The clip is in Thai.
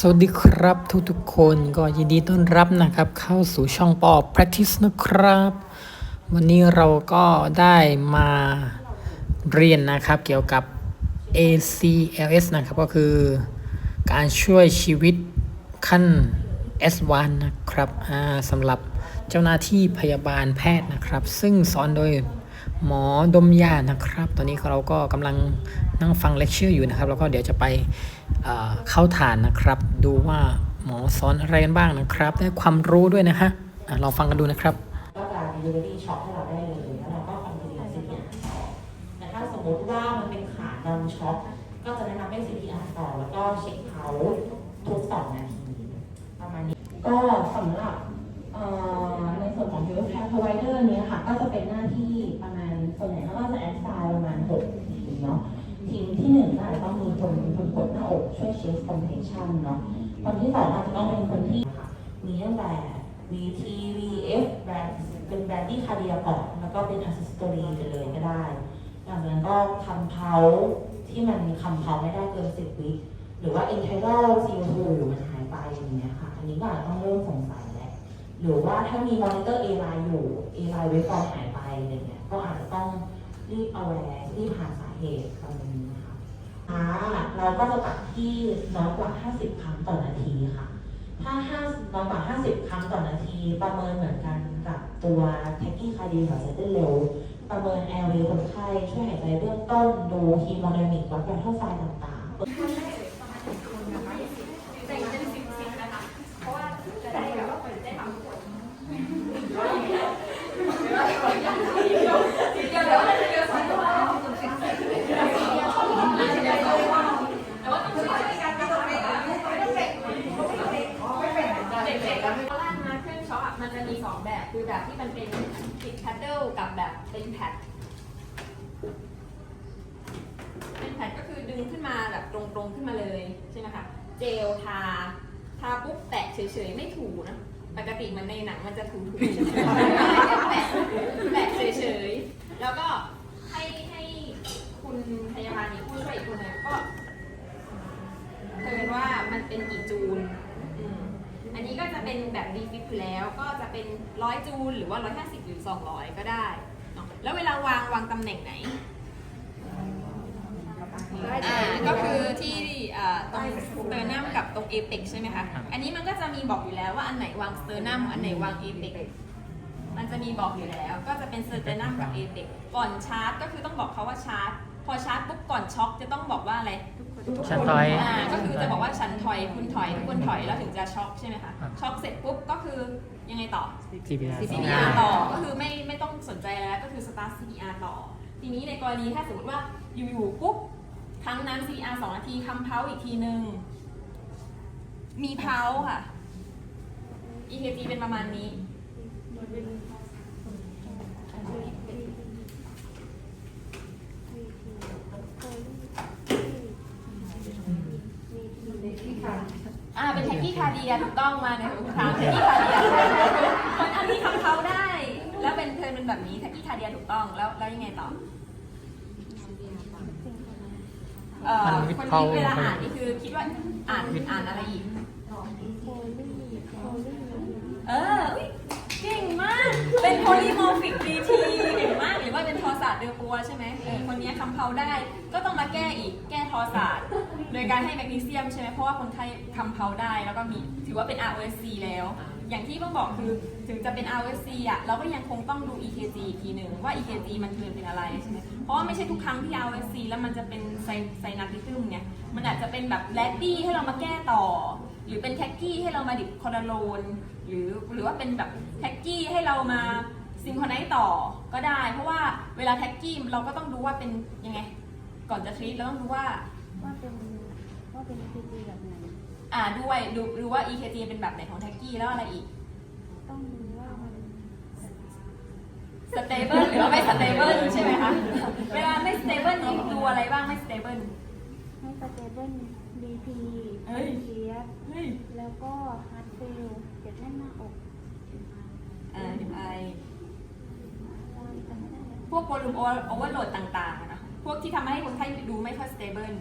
สวัสดีครับทุกๆคนก็ยินดีต้อนรับนะครับ เข้าสู่ช่องปอ practice นะครับ วันนี้เราก็ได้มาเรียนนะครับเกี่ยวกับ ACLS นะครับ ก็คือการช่วยชีวิตขั้น S1 นะครับสำหรับเจ้าหน้าที่พยาบาลแพทย์นะครับ ซึ่งสอนโดย หมอดมยานะครับ ตอนนี้เราก็กำลังนั่งฟังเลคเชอร์อยู่นะครับ แล้วก็เดี๋ยวจะไปเข้าฐานนะครับ ดูว่าหมอสอนอะไรกันบ้างนะครับ ได้ความรู้ด้วยนะฮะลองฟังกันดูนะครับก็จะ delivery shop ให้เราได้เลยแล้วเราก็ continue CPR ต่อแต่ถ้าสมมติว่ามันเป็นขาดันช็อปก็จะแนะนำให้ CPR ต่อแล้วก็เช็คเขาทุกสองนาทีประมาณนี้ก็สำหรับในส่วนของ healthcare provider เนี้ยค่ะก็จะเป็นหน้าที่ประมาณ คนคนกดหน้าอกช่วย chest compression เนาะคนที่สองอาจจะต้องเป็นคนที่ค่ะมีตั้งแต่ VT VF แบรนด์เป็นแบรนดี้คาเดียก่อนแล้วก็เป็น accessory ไปเลยก็ได้หลังจากนั้นก็คำเพาที่มันคำเพาไม่ได้เกิน10วิหรือว่า internal CO2 มันหายไปอย่างเงี้ยค่ะ อันนี้ก็อาจจะต้องเริ่มสงสัยแล้วหรือว่าถ้ามีมอนิเตอร์ A line อยู่ A line เวฟฟอร์มหายไปอะไรเงี้ยก็อาจจะต้องรีบเอาแวร์รีบหาสาเหตุตรงนี้ นะคะอ่าเราก็จะตัดที่น้อยกว่า 50 ครั้งต่อนาทีค่ะ ถ้า5น้อยกว่า 50 ครั้งต่อนาที ประเมินเหมือนกันกับตัวแท็กกี้คาร์ดีหัวใจเต้นเร็ว ประเมินแอร์เวคนไข้ช่วยหายใจเบื้องต้น ดูฮีโมไดนามิกวัดแรงเท่าไฟต่างๆตอนแรกนะเครื่องช็อคอะมันจะมี สองแบบคือแบบที่มันเป็นติดแพดเดิลกับแบบเป็นแพดเป็นแพดก็คือดึงขึ้นมาแบบตรงๆขึ้นมาเลยใช่ไหมคะเจลทาทาปุ๊บแตะเฉยๆไม่ถูนะปกติมันในหนังมันจะถูๆใช่ไหมแตะแตะเฉยๆแล้วก็ให้ให้คุณพยาบาลอีกผู้ช่วยอีกคนหนึงก็เตือนว่ามันเป็นกี่จูลอืม อันนี้ก็จะเป็นแบบรีฟิตอยู่แล้วก็จะเป็นร้อยจูลหรือว่าร้อยห้าสิบหรือสองร้อยก็ได้เนาะแล้วเวลาวางวางตำแหน่งไหนอ่าก็คือที่อ่าตรงสเตอร์นัมกับตรงเอเปกใช่ไหมคะ อันนี้มันก็จะมีบอกอยู่แล้วว่าอันไหนวางสเตอร์นัมอันไหนวางเอเปกมันจะมีบอกอยู่แล้ว ก็จะเป็นสเตอร์นัมกับเอเปกก่อนชาร์จก็คือต้องบอกเขาว่าชาร์จ พอชาร์จปุ๊บก่อนช็อคจะต้องบอกว่าอะไรฉันถอยอ่าก็คือจะบอกว่าฉันถอยคุณถอยทุกคนถอยแล้วถึงจะช็อกใช่ไหมคะครับช็อกเสร็จปุ๊บก็คือยังไงต่อ CPR CPR ต่อก็คือไม่ไม่ต้องสนใจแล้วก็คือ start CPR ต่อ ทีนี้ในกรณีถ้าสมมติว่าอยู่ๆปุ๊บครั้งนั้น CPR สองนาทีคำเพาอีกทีนึงมีเพาค่ะ EKG เป็นประมาณนี้อ่าเป็นแท็กกี้คาเดียถูกต้องมาในทางแท็กกี้คาเดียคนอันนี้คำเขาได้ แล้วเป็นเธอเป็นแบบนี้แท็กกี้คาเดียถูกต้องแล้วแล้วยังไงต่อเอ่อมันวิทคนย์เขานี้เวลาอ่านนี่คือคิดว่าอ่านอ่านอะไรอีกเอออุ๊ยเก่งมาก เป็นโพลีโมฟิกดีทีเก่งมากหรือว่าเป็นทอศาสตร์เดอปัวใช่ไหมเออคนนี้คำเพาได้ ก็ต้องมาแก้อีก แก้ทอศาสตร์ โดยการให้แมกนีเซียมใช่ไหมเพราะว่าคนไข้คำเพาได้ แล้วก็มีถือว่าเป็น ROSC แล้ว อย่างที่ต้องบอกคือถึงจะเป็น ROSC อะเราก็ยังคงต้องดู EKG อีกทีหนึ่งว่า EKG มันคือเป็นอะไรใช่ไหมเพราะว่าไม่ใช่ทุกครั้งที่ ROSC แล้วมันจะเป็นไซไซนัสติซึมไงมันอาจจะเป็นแบบแรดดี้ให้เรามาแก้ต่อ หรือเป็นแท็กกี้ให้เรามาดิบคอร์ดโลนหรือหรือว่าเป็นแบบแท็กกี้ให้เรามา ซิงโครไนซ์ต่อก็ได้ เพราะว่าเวลาแท็กกี้เราก็ต้องดูว่าเป็นยังไง ก่อนจะทรีตเราต้องดูว่าว่าเป็นว่าเป็น EKG แบบไหนอ่าด้วยดูดูว่า EKG เป็นแบบไหนของแท็กกี้แล้วอะไรอีก ต้องดูว่ามันสเตเบิลหรือว่าไม่สเตเบิลใช่ไหมคะ เวลาไม่สเตเบิลนี่ดูอะไรบ้างไม่สเตเบิลให้สเตเบิล BP เฮ้ยเชียสเฮ้ยแล้วก็ฮาร์ดเฟลเจ็บแน่นหน้าอก อ่าไอ จำไม่ได้แล้ว พวกโวลูมโอเวอร์โหลดต่างๆนะพวกที่ทำให้คนไข้ดูไม่ค่อยสเตเบิล